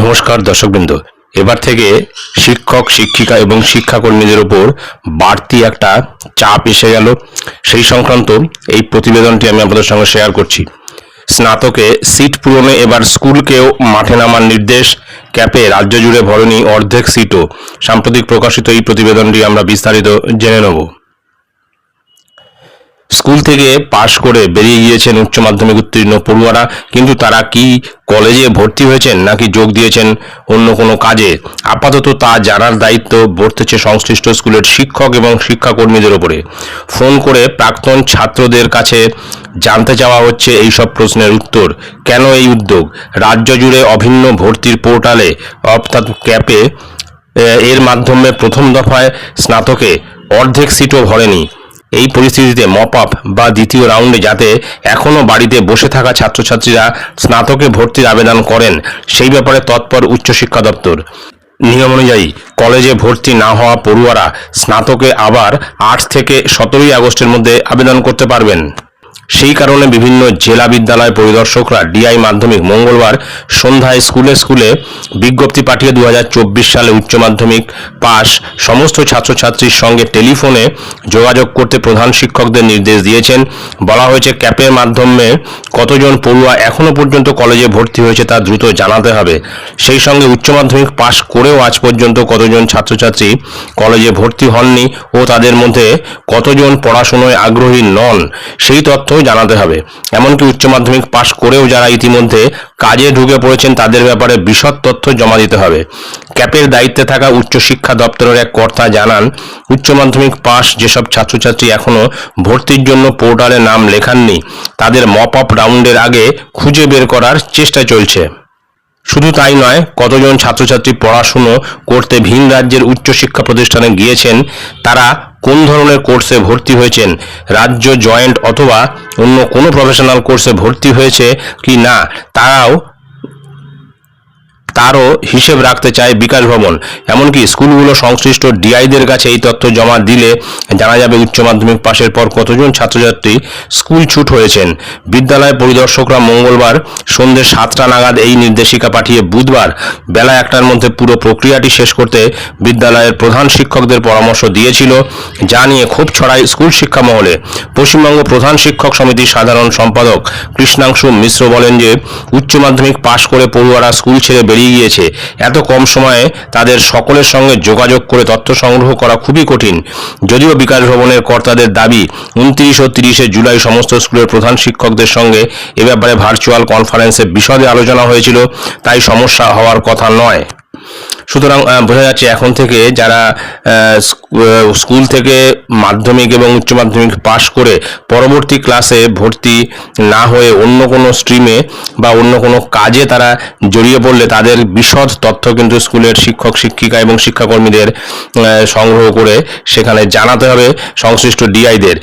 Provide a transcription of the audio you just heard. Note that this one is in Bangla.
নমস্কার দর্শকবৃন্দ। এবার থেকে শিক্ষক, শিক্ষিকা এবং শিক্ষাকর্মীদের উপর বাড়তি একটা চাপ এসে গেল। সেই সংক্রান্ত এই প্রতিবেদনটি আমি আপনাদের সঙ্গে শেয়ার করছি। স্নাতকে সিট পূরণে এবার স্কুলকেও মাঠে নামার নির্দেশ। ক্যাপে রাজ্য জুড়ে ভরেনি অর্ধেক সিটও। সাম্প্রতিক প্রকাশিত এই প্রতিবেদনটি আমরা বিস্তারিত জেনে নেব। স্কুল থেকে পাশ করে বেরিয়ে গিয়েছেন উচ্চ মাধ্যমিক উত্তীর্ণ পড়ুয়ারা। কিন্তু তারা কি কলেজে ভর্তি হয়েছেন নাকি যোগ দিয়েছেন অন্য কোনো কাজে? আপাতত তা জানার দায়িত্ব বর্তেছে সংশ্লিষ্ট স্কুলের শিক্ষক এবং শিক্ষাকর্মীদের ওপরে। ফোন করে প্রাক্তন ছাত্রদের কাছে জানতে চাওয়া হচ্ছে এই সব প্রশ্নের উত্তর। কেন এই উদ্যোগ? রাজ্য জুড়ে অভিন্ন ভর্তির পোর্টালে, অর্থাৎ ক্যাপে এর মাধ্যমে প্রথম দফায় স্নাতকে অর্ধেক সিটও ভরেনি। এই পরিস্থিতিতে মপ আপ বা দ্বিতীয় রাউন্ডে যাতে এখনও বাড়িতে বসে থাকা ছাত্রছাত্রীরা স্নাতকে ভর্তির আবেদন করেন, সেই ব্যাপারে তৎপর উচ্চশিক্ষা দপ্তর। নিয়ম অনুযায়ী কলেজে ভর্তি না হওয়া পড়ুয়ারা স্নাতকে আবার আট থেকে সতেরোই আগস্টের মধ্যে আবেদন করতে পারবেন। সেই কারণে বিভিন্ন জেলা বিদ্যালয় পরিদর্শকরা ডিআই মাধ্যমিক মঙ্গলবার সন্ধ্যায় স্কুলে স্কুলে বিজ্ঞপ্তি পাঠিয়ে দু হাজার চব্বিশ সালে উচ্চ মাধ্যমিক পাস সমস্ত ছাত্রছাত্রীর সঙ্গে টেলিফোনে যোগাযোগ করতে প্রধান শিক্ষকদের নির্দেশ দিয়েছেন। বলা হয়েছে ক্যাপের মাধ্যমে কতজন পড়ুয়া এখনও পর্যন্ত কলেজে ভর্তি হয়েছে তা দ্রুত জানাতে হবে। সেই সঙ্গে উচ্চ মাধ্যমিক পাশ করেও আজ পর্যন্ত কতজন ছাত্রছাত্রী কলেজে ভর্তি হননি ও তাদের মধ্যে কতজন পড়াশোনায় আগ্রহী নন, সেই তথ্যও জানাতে হবে। এমনকি উচ্চ মাধ্যমিক পাশ করেও যারা ইতিমধ্যে কাজে ঢুকে পড়েছেন, তাদের ব্যাপারে বিশদ তথ্য জমা দিতে হবে। ক্যাপের দায়িত্বে থাকা উচ্চশিক্ষা দপ্তরের এক কর্তা জানান, উচ্চ মাধ্যমিক পাশ যেসব ছাত্রছাত্রী এখনও ভর্তির জন্য পোর্টালে নাম লেখাননি, তাদের মপ আপ রাউন্ডের আগে খুঁজে বের করার চেষ্টা চলছে। শুধু তাই নয়, কতজন ছাত্রছাত্রী পড়াশুনো করতে ভিন রাজ্যের উচ্চশিক্ষা প্রতিষ্ঠানে গিয়েছেন, তারা কোন ধরনের কোর্সে ভর্তি হয়েছেন, রাজ্য জয়েন্ট অথবা অন্য কোনো প্রফেশনাল কোর্সে ভর্তি হয়েছে কি না, তারাও তারও হিসেব রাখতে চায় বিকাশ ভবন। এমনকি স্কুলগুলো সংশ্লিষ্ট ডিআইদের কাছে এই তথ্য জমা দিলে জানা যাবে উচ্চ মাধ্যমিক পাশের পর কতজন ছাত্রছাত্রী স্কুল ছুট হয়েছেন। বিদ্যালয় পরিদর্শকরা মঙ্গলবার সন্ধ্যে সাতটা নাগাদ এই নির্দেশিকা পাঠিয়ে বুধবার বেলা একটার মধ্যে পুরো প্রক্রিয়াটি শেষ করতে বিদ্যালয়ের প্রধান শিক্ষকদের পরামর্শ দিয়েছিল, যা নিয়ে ক্ষোভ ছড়ায় স্কুল শিক্ষা মহলে। পশ্চিমবঙ্গ প্রধান শিক্ষক সমিতির সাধারণ সম্পাদক কৃষ্ণাংশু মিশ্র বলেন যে, উচ্চ মাধ্যমিক পাশ করে পড়ুয়ারা স্কুল ছেড়ে বেরিয়ে গিয়েছে এত কম সময়ে তাদের সকলের সঙ্গে যোগাযোগ করে তথ্য সংগ্রহ করা খুবই কঠিন। যদিও বিকাশ ভবনের কর্তাদের দাবি, উনত্রিশ ও তিরিশে জুলাই সমস্ত স্কুলের প্রধান শিক্ষকদের সঙ্গে এ ব্যাপারে ভার্চুয়াল কনফারেন্সে বিশদে আলোচনা হয়েছিল, তাই সমস্যা হওয়ার কথা নয়। সুতরাং বোঝা যাচ্ছে এখন থেকে যারা স্কুল থেকে মাধ্যমিক এবং উচ্চ মাধ্যমিক পাশ করে পরবর্তী ক্লাসে ভর্তি না হয়ে অন্য কোনো স্ট্রিমে বা অন্য কোনো কাজে তারা জড়িয়ে পড়লে তাদের বিশদ তথ্য কিন্তু স্কুলের শিক্ষক, শিক্ষিকা এবং শিক্ষাকর্মীদের সংগ্রহ করে সেখানে জানাতে হবে সংশ্লিষ্ট ডিআইদের।